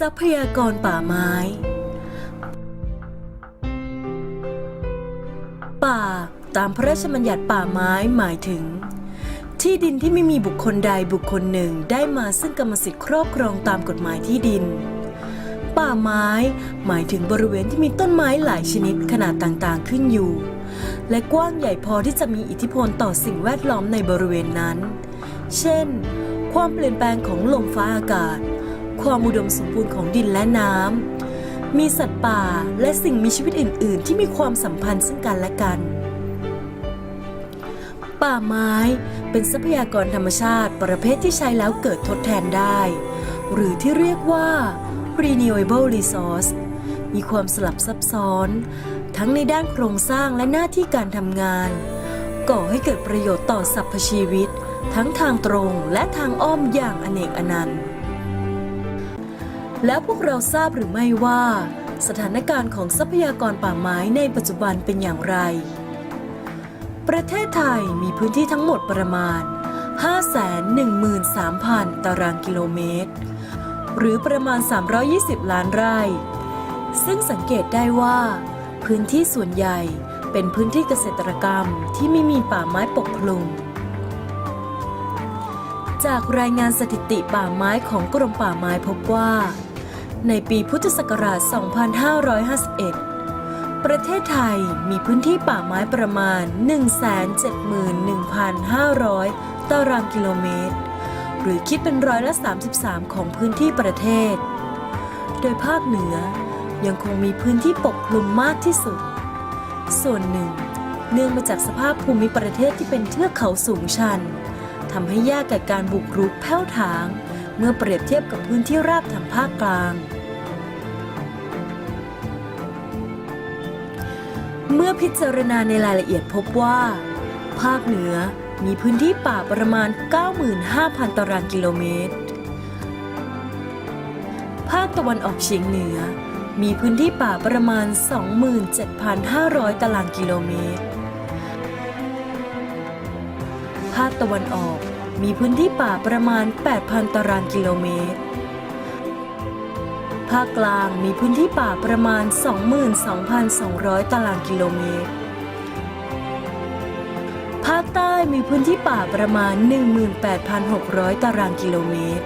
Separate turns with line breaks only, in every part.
ทรัพยากรป่าไม้ ป่าตามพระราชบัญญัติป่าไม้หมายถึง ที่ดินที่ไม่มีบุคคลใดบุคคลหนึ่งได้มาซึ่งกรรมสิทธิ์ครอบครองตามกฎหมายที่ดิน ป่าไม้หมายถึงบริเวณที่มีต้นไม้หลายชนิดขนาดต่างๆขึ้นอยู่ และกว้างใหญ่พอที่จะมีอิทธิพลต่อสิ่งแวดล้อมในบริเวณนั้น เช่น ความเปลี่ยนแปลงของลมฟ้าอากาศ ความอุดมสมบูรณ์ของดินและน้ำ มีสัตว์ป่าและสิ่งมีชีวิตอื่น ๆ ที่มีความสัมพันธ์ซึ่งกันและกัน ป่าไม้เป็นทรัพยากรธรรมชาติประเภทที่ใช้แล้วเกิดทดแทนได้ หรือที่เรียกว่า renewable resource มีความสลับซับซ้อน ทั้งในด้านโครงสร้างและหน้าที่การทำงาน ก่อให้เกิดประโยชน์ต่อสรรพชีวิต ทั้งทางตรงและทางอ้อมอย่างอเนกอนันต์ แล้วพวกเราทราบหรือไม่ว่า สถานการณ์ของทรัพยากรป่าไม้ในปัจจุบันเป็นอย่างไร ประเทศไทยมีพื้นที่ทั้งหมดประมาณ 513,000 ตารางกิโลเมตร หรือประมาณ 320 ล้านไร่ ซึ่งสังเกตได้ว่า พื้นที่ส่วนใหญ่เป็นพื้นที่เกษตรกรรมที่ไม่มีป่าไม้ปกคลุม จากรายงานสถิติป่าไม้ของกรมป่าไม้พบว่า ในปีพุทธศักราช 2551 ประเทศไทยมีพื้นที่ป่าไม้ประมาณ 171,500 ตารางกิโลเมตร หรือคิดเป็นร้อยละ 33 ของพื้นที่ประเทศ โดยภาคเหนือยังคงมีพื้นที่ปกคลุมมากที่สุด ส่วนหนึ่ง เนื่องมาจากสภาพภูมิประเทศที่เป็นเทือกเขาสูงชันทำให้ยากแก่การบุกรุกแผ้วถาง เมื่อเปรียบเทียบกับพื้นที่ราบทางภาคกลาง เมื่อพิจารณาในรายละเอียดพบว่า ภาคเหนือมีพื้นที่ป่าประมาณ 95,000 ตารางกิโลเมตร ภาคตะวันออกเฉียงเหนือ มีพื้นที่ป่าประมาณ 27,500 ตารางกิโลเมตร ภาคตะวันออก มีพื้นที่ป่าประมาณ 8,000 ตารางกิโลเมตร ภาคกลางมีพื้นที่ป่าประมาณ 22,200 ตารางกิโลเมตร ภาคใต้มีพื้นที่ป่าประมาณ 18,600 ตารางกิโลเมตร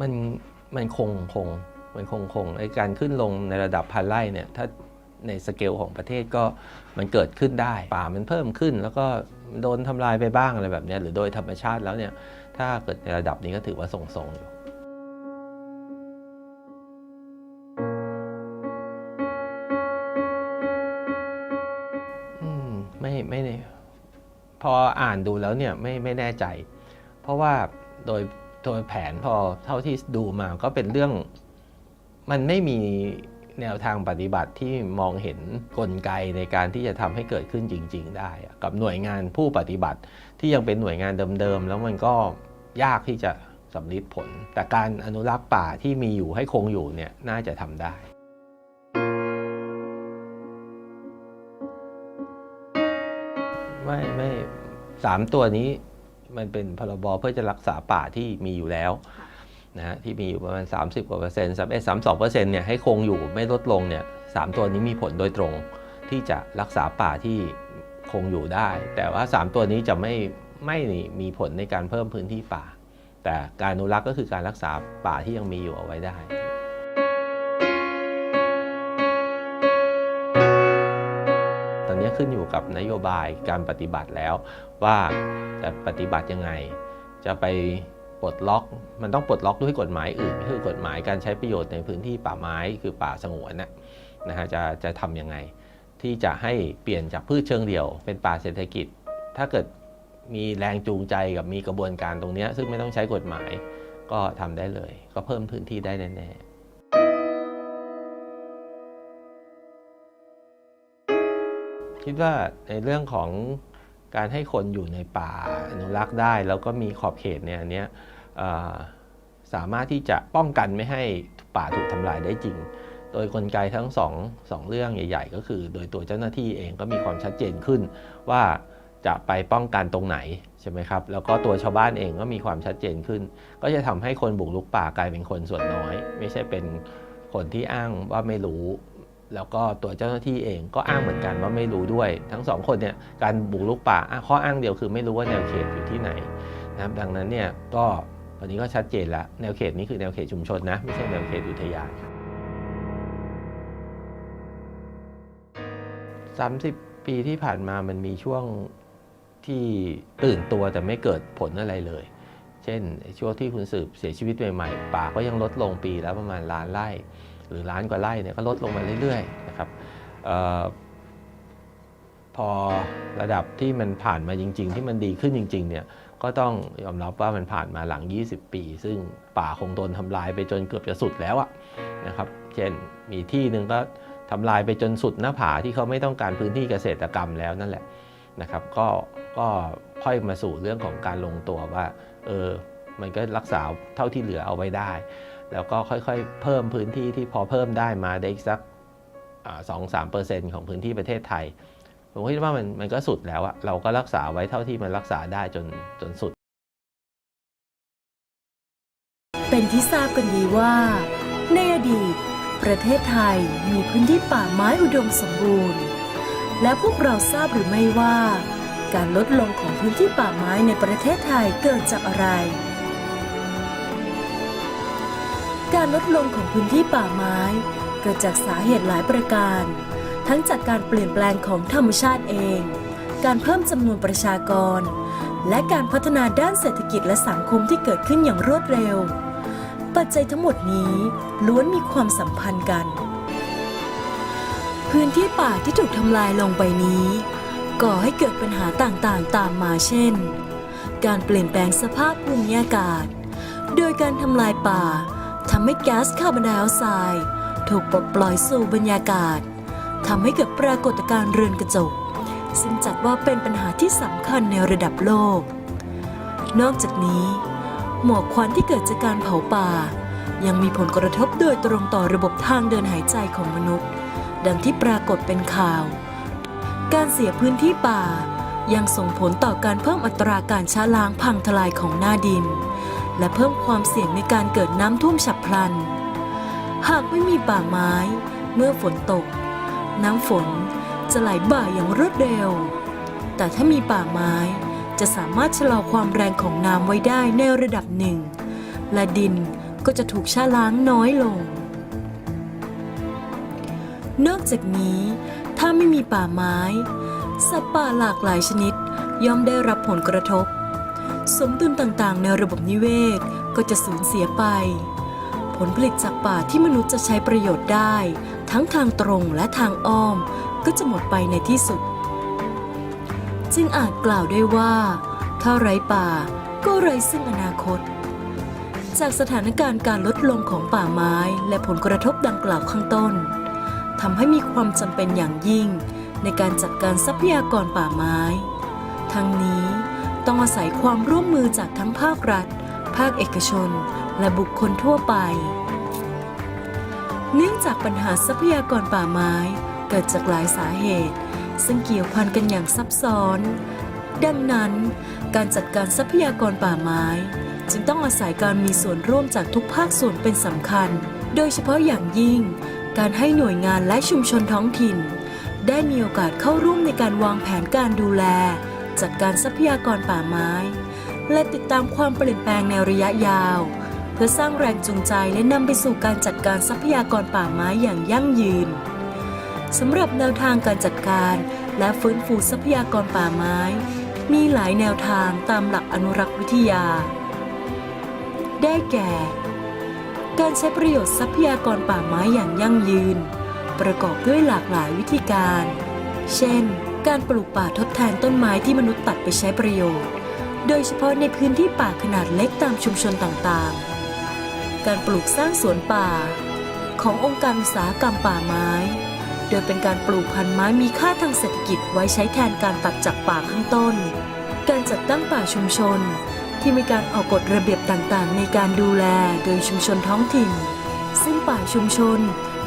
มันมันคงคงมันคงคงไอการขึ้นลงในระดับพันไร่เนี่ยถ้า ในสเกลของประเทศก็มันเกิดขึ้นได้ ป่ามันเพิ่มขึ้น แล้วก็โดนทำลายไปบ้างอะไรแบบนี้หรือโดยธรรมชาติแล้วเนี่ยถ้าเกิดในระดับนี้ก็ถือว่าทรงๆอยู่อืมไม่ไม่พออ่านดูแล้วเนี่ยไม่ไม่แน่ใจ เพราะว่าโดยโดยแผนพอเท่าที่ดูมาก็เป็นเรื่องมันไม่มี แนวทางปฏิบัติที่มองเห็นกลไกในการที่จะทำให้เกิดขึ้นจริง ๆ ได้ กับหน่วยงานผู้ปฏิบัติที่ยังเป็นหน่วยงานเดิมๆแล้วมันก็ยากที่จะสำลิดผล แต่การอนุรักษ์ป่าที่มีอยู่ให้คงอยู่เนี่ยน่าจะทำได้ไม่ไม่สามตัวนี้มันเป็นพรบเพื่อจะรักษาป่าที่มีอยู่แล้ว นะฮะที่มีอยู่ประมาณ 30กว่าเปอร์เซ็นต์สามเอ็ดสามสองเปอร์เซ็นต์เนี่ยให้คงอยู่ไม่ลดลงเนี่ยสามตัวนี้มีผลโดยตรงที่จะรักษาป่าที่คงอยู่ได้ แต่ว่า 3 ตัวนี้จะไม่ไม่มีผลในการเพิ่มพื้นที่ป่า แต่การอนุรักษ์ก็คือการรักษาป่าที่ยังมีอยู่เอาไว้ได้ตอนนี้ขึ้นอยู่กับนโยบายการปฏิบัติแล้วว่าจะปฏิบัติยังไง จะไป ปลดล็อก มันต้องปลดล็อกด้วยกฎหมายอื่นคือกฎหมายการใช้ประโยชน์ในพื้นที่ป่าไม้คือป่าสงวนนะนะฮะจะจะทำยังไง ที่จะให้เปลี่ยนจากพืชเชิงเดี่ยว เป็นป่าเศรษฐกิจ ถ้าเกิดมีแรงจูงใจกับมีกระบวนการตรงนี้ซึ่งไม่ต้องใช้กฎหมายก็ทำได้เลย ก็เพิ่มพื้นที่ได้แน่ๆคิดว่าในเรื่องของการให้คนอยู่ในป่าอนุรักษ์ได้ แล้วก็มีขอบเขตเนี่ยอันเนี้ย สามารถที่จะป้องกันไม่ให้ป่าถูกทำลายได้จริง โดยกลไกทั้งสองสองเรื่องใหญ่ ๆ ก็คือ โดยตัวเจ้าหน้าที่เองก็มีความชัดเจนขึ้นว่าจะไปป้องกันตรงไหนใช่ไหมครับ แล้วก็ตัวชาวบ้านเองก็มีความชัดเจนขึ้น ก็จะทำให้คนบุกรุกป่ากลายเป็นคนส่วนน้อย ไม่ใช่เป็นคนที่อ้างว่าไม่รู้ แล้วก็ตัวเจ้าหน้าที่เองก็อ้างเหมือนกันว่าไม่รู้ด้วย ทั้งสองคนเนี่ยการบุกรุกป่าข้ออ้างเดียวคือไม่รู้ว่าแนวเขตอยู่ที่ไหนนะครับดังนั้นเนี่ยก็ ตอนนี้ก็ชัดเจนแล้วแนวเขตนี้คือแนวเขตชุมชนนะไม่ใช่แนวเขตอุทยาน30ปีที่ผ่านมามันมีช่วงที่ตื่นตัวแต่ไม่เกิดผลอะไรเลย เช่น ช่วงที่คุณสืบเสียชีวิตใหม่ๆป่าก็ยังลดลงปีแล้วประมาณล้านไร่ หรือล้านกว่าไร่เนี่ยก็ลดลงมาเรื่อยๆนะครับออพอระดับที่มันผ่านมาจริง ๆ ที่มันดีขึ้นจริง ๆ เนี่ย ก็ต้องยอมรับว่ามันผ่านมาหลัง 20 ปี ซึ่งป่าคงโดนทำลายไปจนเกือบจะสุดแล้วอะนะครับ เช่นมีที่หนึ่งก็ทำลายไปจนสุดหน้าผาที่เขาไม่ต้องการพื้นที่เกษตรกรรมแล้วนั่นแหละนะครับ ก็ก็ค่อยมาสู่เรื่องของการลงตัวว่าเออมันก็รักษาเท่าที่เหลือเอาไว้ได้ แล้วก็ค่อยๆ เพิ่มพื้นที่ที่พอเพิ่มได้มาได้อีกสักสองสามเปอร์เซ็นต์ของพื้นที่ประเทศไทย ผมคิดว่ามันมันก็สุดแล้วอะเราก็รักษาไว้เท่าที่มันรักษาได้จนจนสุด
เป็นที่ทราบกันดีว่า ในอดีต ประเทศไทยมีพื้นที่ป่าไม้อุดมสมบูรณ์ และพวกเราทราบหรือไม่ว่า การลดลงของพื้นที่ป่าไม้ในประเทศไทยเกิดจากอะไร การลดลงของพื้นที่ป่าไม้เกิดจากสาเหตุหลายประการ ทั้งจากการเปลี่ยนแปลงของธรรมชาติเอง การเพิ่มจำนวนประชากร และการพัฒนาด้านเศรษฐกิจและสังคมที่เกิดขึ้นอย่างรวดเร็ว ปัจจัยทั้งหมดนี้ล้วนมีความสัมพันธ์กัน พื้นที่ป่าที่ถูกทำลายลงไปนี้ ก่อให้เกิดปัญหาต่างๆ ตามมาเช่น การเปลี่ยนแปลงสภาพภูมิอากาศ โดยการทำลายป่าทำให้แก๊าซคาร์บอนไดออกไซด์ถูกปลดปล่อยสู่บรรยากาศ ทำให้เกิดปรากฏการณ์เรือนกระจก ซึ่งจัดว่าเป็นปัญหาที่สำคัญในระดับโลก นอกจากนี้ หมอกควันที่เกิดจากการเผาป่า ยังมีผลกระทบโดยตรงต่อระบบทางเดินหายใจของมนุษย์ ดังที่ปรากฏเป็นข่าว การเสียพื้นที่ป่ายังส่งผลต่อการเพิ่มอัตราการช้าล้างพังทลายของหน้าดิน และเพิ่มความเสี่ยงในการเกิดน้ำท่วมฉับพลัน หากไม่มีป่าไม้ เมื่อฝนตก น้ำฝนจะไหลบ่าอย่างรวดเร็ว แต่ถ้ามีป่าไม้จะสามารถชะลอความแรงของน้ำไว้ได้ในระดับหนึ่ง และดินก็จะถูกชะล้างน้อยลง นอกจากนี้ ถ้าไม่มีป่าไม้ สัตว์ป่าหลากหลายชนิดย่อมได้รับผลกระทบ สมดุลต่างๆ ในระบบนิเวศก็จะสูญเสียไป ผลผลิตจากป่าที่มนุษย์จะใช้ประโยชน์ได้ ทั้งทางตรงและทางอ้อมก็จะหมดไปในที่สุด จึงอาจกล่าวได้ว่า ถ้าไร้ป่าก็ไร้ซึ่งอนาคต จากสถานการณ์การลดลงของป่าไม้และผลกระทบดังกล่าวข้างต้นทำให้มีความจำเป็นอย่างยิ่งในการจัดการทรัพยากรป่าไม้ ทั้งนี้ต้องอาศัยความร่วมมือจากทั้งภาครัฐ ภาคเอกชน และบุคคลทั่วไป เนื่องจากปัญหาทรัพยากรป่าไม้เกิดจากหลายสาเหตุ ซึ่งเกี่ยวพันกันอย่างซับซ้อน ดังนั้น การจัดการทรัพยากรป่าไม้ จึงต้องอาศัยการมีส่วนร่วมจากทุกภาคส่วนเป็นสำคัญ โดยเฉพาะอย่างยิ่ง การให้หน่วยงานและชุมชนท้องถิ่น ได้มีโอกาสเข้าร่วมในการวางแผนการดูแล จัดการทรัพยากรป่าไม้ และติดตามความเปลี่ยนแปลงในระยะยาว เพื่อสร้างแรงจูงใจและนำไปสู่การจัดการทรัพยากรป่าไม้อย่างยั่งยืนสำหรับแนวทางการจัดการและฟื้นฟูทรัพยากรป่าไม้ มีหลายแนวทางตามหลักอนุรักษ์วิทยา ได้แก่ การใช้ประโยชน์ทรัพยากรป่าไม้อย่างยั่งยืน ประกอบด้วยหลากหลายวิธีการ เช่น การปลูกป่าทดแทนต้นไม้ที่มนุษย์ตัดไปใช้ประโยชน์ โดยเฉพาะในพื้นที่ป่าขนาดเล็กตามชุมชนต่างๆ การปลูกสร้างสวนป่า ขององค์การอุตสาหกรรมป่าไม้ โดยเป็นการปลูกพันธุ์ไม้มีค่าทางเศรษฐกิจไว้ใช้แทนการตัดจากป่าข้างต้น การจัดตั้งป่าชุมชน ที่มีการออกกฎระเบียบต่างๆ ในการดูแลโดยชุมชนท้องถิ่น ซึ่งป่าชุมชน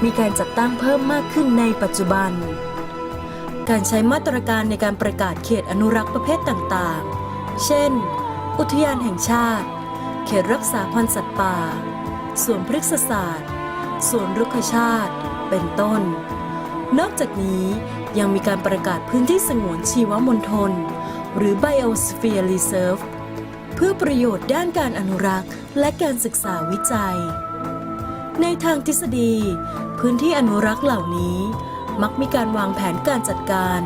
มีการจัดตั้งเพิ่มมากขึ้นในปัจจุบัน การใช้มาตรการในการประกาศเขตอนุรักษ์ประเภทต่างๆ เช่น อุทยานแห่งชาติ เขตรักษาพันธุ์สัตว์ป่า สวนพฤกษศาสตร์สวนรุกขชาติ เป็นต้น นอกจากนี้ยังมีการประกาศพื้นที่สงวนชีวมณฑลหรือ Biosphere Reserve เพื่อประโยชน์ด้านการอนุรักษ์ และการศึกษาวิจัย ในทางทฤษฎี พื้นที่อนุรักษ์เหล่านี้ มักมีการวางแผนการจัดการ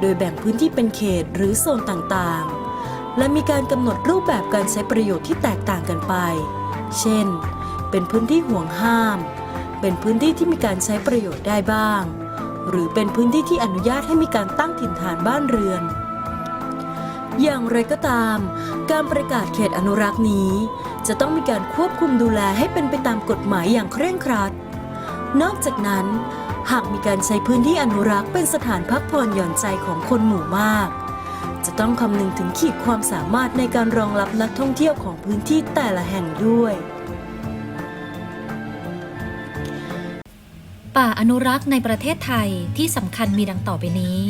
โดยแบ่งพื้นที่เป็นเขตหรือโซนต่างๆ และมีการกำหนดรูปแบบการใช้ประโยชน์ที่แตกต่างกันไป เช่น เป็นพื้นที่ห่วงห้าม เป็นพื้นที่ที่มีการใช้ประโยชน์ได้บ้าง หรือเป็นพื้นที่ที่อนุญาตให้มีการตั้งถิ่นฐานบ้านเรือน อย่างไรก็ตาม การประกาศเขตอนุรักษ์นี้ จะต้องมีการควบคุมดูแลให้เป็นไปตามกฎหมายอย่างเคร่งครัด นอกจากนั้น หากมีการใช้พื้นที่อนุรักษ์เป็นสถานพักผ่อนหย่อนใจของคนหมู่มากจะต้องคำนึงถึงขีดความสามารถในการรองรับนักท่องเที่ยวของพื้นที่แต่ละแห่งด้วย
ป่าอนุรักษ์ในประเทศไทยที่สำคัญมีดังต่อไปนี้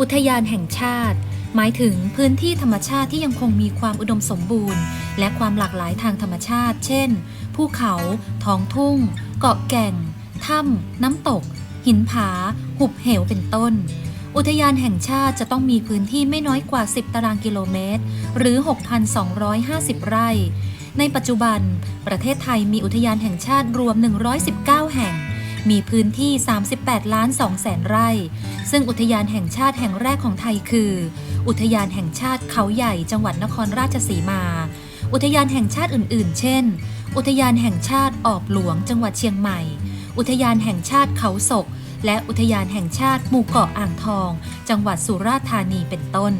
อุทยานแห่งชาติ หมายถึงพื้นที่ธรรมชาติที่ยังคงมีความอุดมสมบูรณ์ และความหลากหลายทางธรรมชาติ เช่น ภูเขา ท้องทุ่ง เกาะแก่ง ถ้ำ น้ำตก หินผา หุบเหว เป็นต้น อุทยานแห่งชาติจะต้องมีพื้นที่ไม่น้อยกว่า 10 ตารางกิโลเมตร หรือ 6,250 ไร่ ในปัจจุบัน ประเทศไทยมีอุทยานแห่งชาติรวม 119 แห่ง มีพื้นที่ 38 ล้าน2แสนไร่ ซึ่งอุทยานแห่งชาติแห่งแรกของไทยคือ อุทยานแห่งชาติเขาใหญ่จังหวัดนครราชสีมา อุทยานแห่งชาติอื่น ๆ เช่น อุทยานแห่งชาติออบหลวงจังหวัดเชียงใหม่ อุทยานแห่งชาติเขาศก และอุทยานแห่งชาติหมู่เกาะอ่างทอง จังหวัดสุราษฎร์ธานีเป็นต้น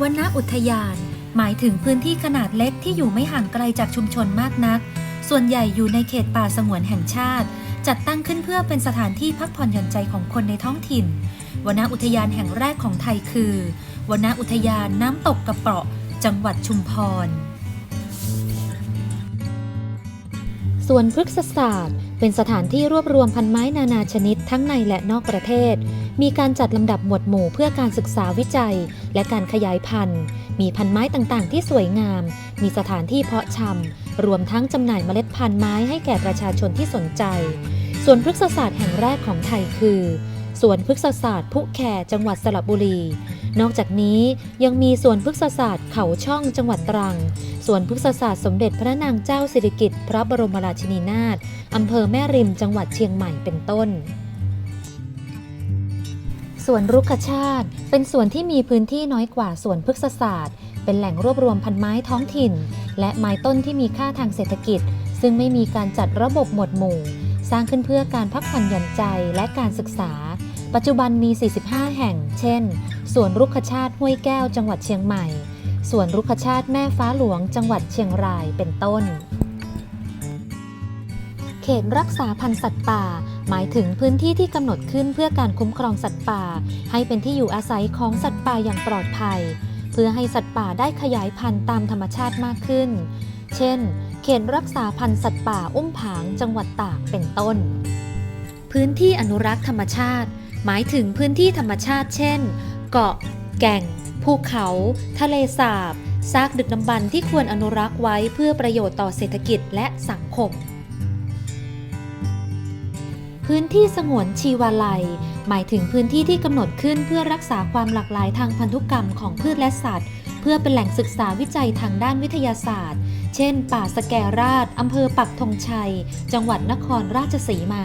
วนอุทยานหมายถึงพื้นที่ขนาดเล็กที่อยู่ไม่ห่างไกลจากชุมชนมากนัก ส่วนใหญ่อยู่ในเขตป่าสงวนแห่งชาติ จัดตั้งขึ้นเพื่อเป็นสถานที่พักผ่อนหย่อนใจของคนในท้องถิ่นวนอุทยานแห่งแรกของไทยคือวนอุทยานน้ำตกกระเปาะ จังหวัดชุมพรสวนพฤกษศาสตร์ เป็นสถานที่รวบรวมพันไม้นานาชนิดทั้งในและนอกประเทศ มีการจัดลำดับหมวดหมู่เพื่อการศึกษาวิจัย และการขยายพันธุ์ มีพันไม้ต่างๆ ที่สวยงาม มีสถานที่เพาะชำ รวมทั้งจำหน่ายเมล็ดพันธุ์ไม้ให้แก่ประชาชนที่สนใจ สวนพฤกษศาสตร์แห่งแรกของไทยคือสวนพฤกษศาสตร์ผู้แคจังหวัดสระบุรี นอกจากนี้ยังมีสวนพฤกษศาสตร์เขาช่องจังหวัดตรัง สวนพฤกษศาสตร์สมเด็จพระนางเจ้าสิริกิติ์พระบรมราชินีนาถอำเภอแม่ริมจังหวัดเชียงใหม่เป็นต้นสวนรุกขชาติ เป็นสวนที่มีพื้นที่น้อยกว่าสวนพฤกษศาสตร์ เป็นแหล่งรวบรวมพันไม้ท้องถิ่น และไม้ต้นที่มีค่าทางเศรษฐกิจ ซึ่งไม่มีการจัดระบบหมวดหมู่ สร้างขึ้นเพื่อการพักผ่อนหย่อนใจและการศึกษา ปัจจุบันมี 45 แห่ง เช่น สวนรุกขชาติห้วยแก้วจังหวัดเชียงใหม่สวนรุกขชาติแม่ฟ้าหลวงจังหวัดเชียงรายเป็นต้น เขตรักษาพันธุ์สัตว์ป่า หมายถึงพื้นที่ที่กำหนดขึ้นเพื่อการคุ้มครองสัตว์ป่า ให้เป็นที่อยู่อาศัยของสัตว์ป่าอย่างปลอดภัย เพื่อให้สัตว์ป่าได้ขยายพันธุ์ตามธรรมชาติมากขึ้น เช่น เขตรักษาพันธุ์สัตว์ป่าอุ้มผางจังหวัดตากเป็นต้น พื้นที่อนุรักษ์ธรรมชาติ หมายถึงพื้นที่ธรรมชาติ เช่น เกาะ แก่ง ภูเขา ทะเลสาบซากดึกดำบรรที่ควรอนุรักษ์ไว้เพื่อประโยชน์ต่อเศรษฐกิจและสังคม พื้นที่สงวนชีวาลัย หมายถึงพื้นที่ที่กำหนดขึ้นเพื่อรักษาความหลากหลายทางพันธุกรรมของพืชและสัตว์ เพื่อเป็นแหล่งศึกษาวิจัยทางด้านวิทยาศาสตร์ เช่น ป่าสแกราชอำเภอปักธงชัย จังหวัดนครราชสีมา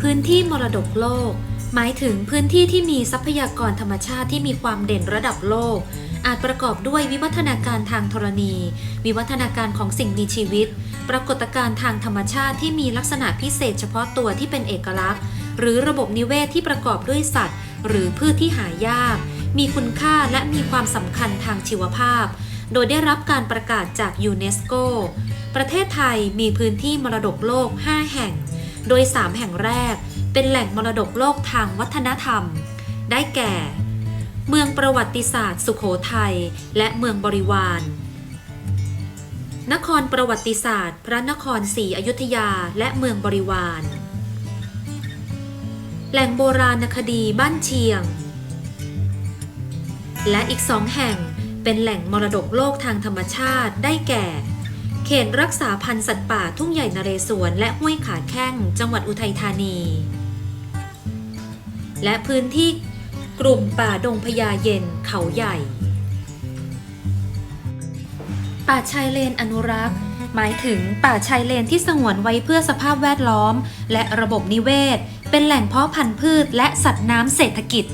พื้นที่มรดกโลก หมายถึงพื้นที่ที่มีทรัพยากรธรรมชาติที่มีความเด่นระดับโลก อาจประกอบด้วยวิวัฒนาการทางธรณี วิวัฒนาการของสิ่งมีชีวิต ปรากฏการณ์ทางธรรมชาติที่มีลักษณะพิเศษเฉพาะตัวที่เป็นเอกลักษณ์ หรือระบบนิเวศที่ประกอบด้วยสัตว์ หรือพืชที่หายาก มีคุณค่าและมีความสำคัญทางชีวภาพ โดยได้รับการประกาศจากยูเนสโก ประเทศไทยมีพื้นที่มรดกโลก 5 แห่ง โดย 3 แห่งแรก เป็นแหล่งมรดกโลกทางวัฒนธรรม ได้แก่ เมืองประวัติศาสตร์ สุขโขทัยและเมืองบริวาร นครประวัติศาสตร์ พระนครศรีอยุธยาและเมืองบริวาร แหล่งโบราณคดีบ้านเชียง และอีกสองแห่งเป็นแหล่งมรดกโลกทางธรรมชาติได้แก่ เขตรักษาพันธุ์สัตว์ป่าทุ่งใหญ่นเรศวรและห้วยขาแข้งจังหวัดอุทัยธานี และพื้นที่ กลุ่มป่าดงพญาเย็นเขาใหญ่ ป่าชายเลนอนุรักษ์ หมายถึงป่าชายเลนที่สงวนไว้เพื่อสภาพแวดล้อม และระบบนิเวศ เป็นแหล่งเพาะพันธุ์พืชและสัตว์น้ำเศรษฐกิจ